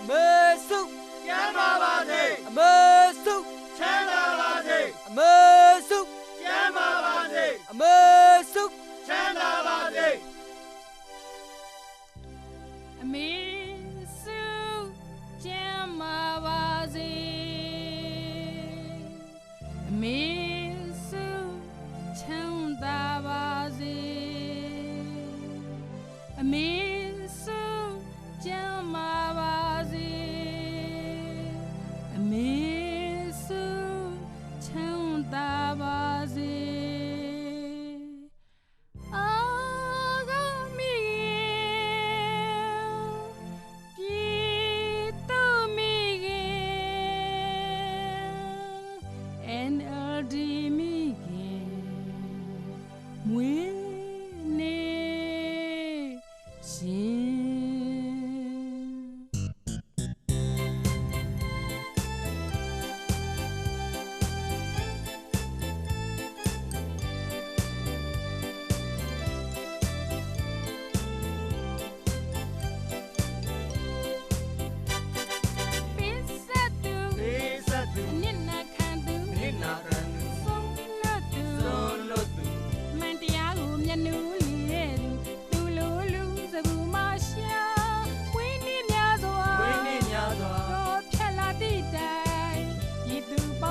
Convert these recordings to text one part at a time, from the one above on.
အမေစုကျမ်းပါပါစေအမေစုချမ်းသာပါစေအမေစုကျမ်းပါပါစေအမေစုချမ်းသာပါစေအမေစုကျမ်းမာပါစေအမေ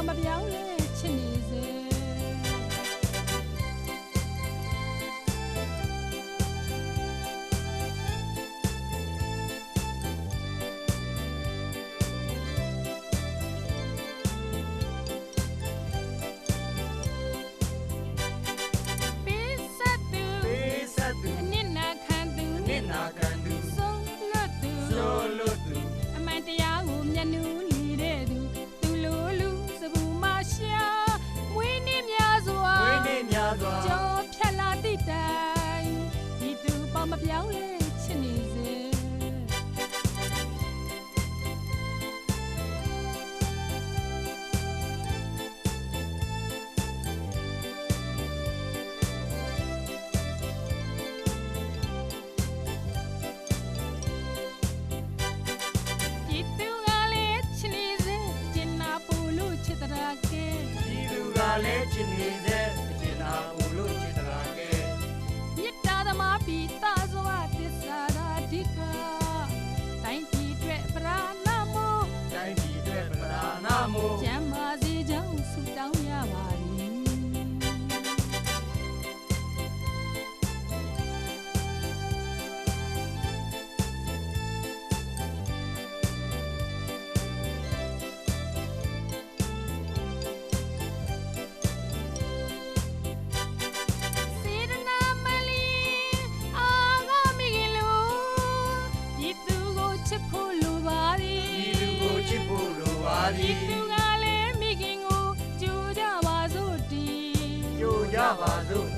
မပြောင်းလဲချစ်နေစေ လည်းချစ်နေစေအကျဉ်းသာဘူလို့ချစ်တရာကဲမြစ်တာသမားပိတာစွာတစ္ဆာရာဓိကတိုင်းပြည်အတွက်ပရာနာမို့တိုင်းပြည်အတွက်ပရာနာမို့ သည်သူကလည်းမိခင်ကိုကြိုးကြပါစို့ဒီကြိုကြပါစို့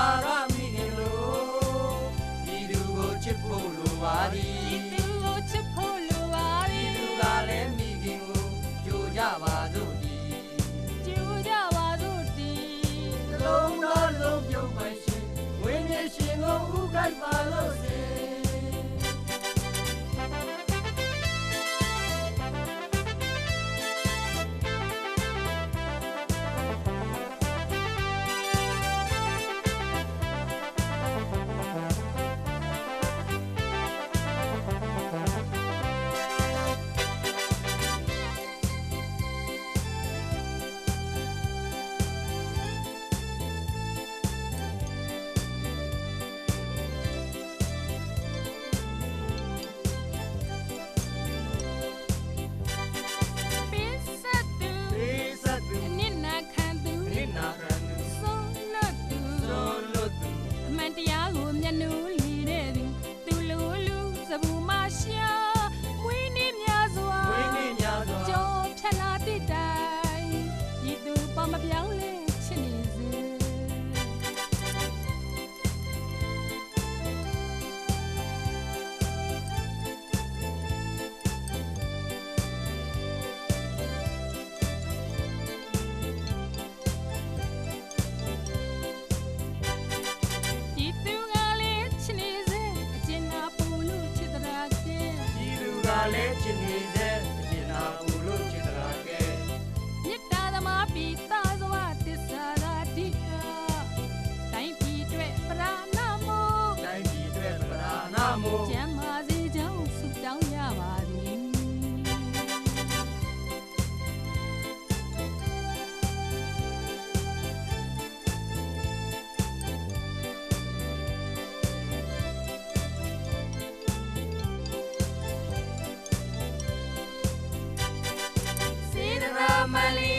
အာရမီကလိုဒီလူကိုချစ်ဖို့လိုပါသဒီည်သူကိုချစ်ဖို့လိုပါတဒီယ်လူကလည်းမိခင်ကိုကြိုကြပါစို့ဒီကြိုးကြပါစို့ဒီနှလုံးသားလုံး mắt giáo lên တ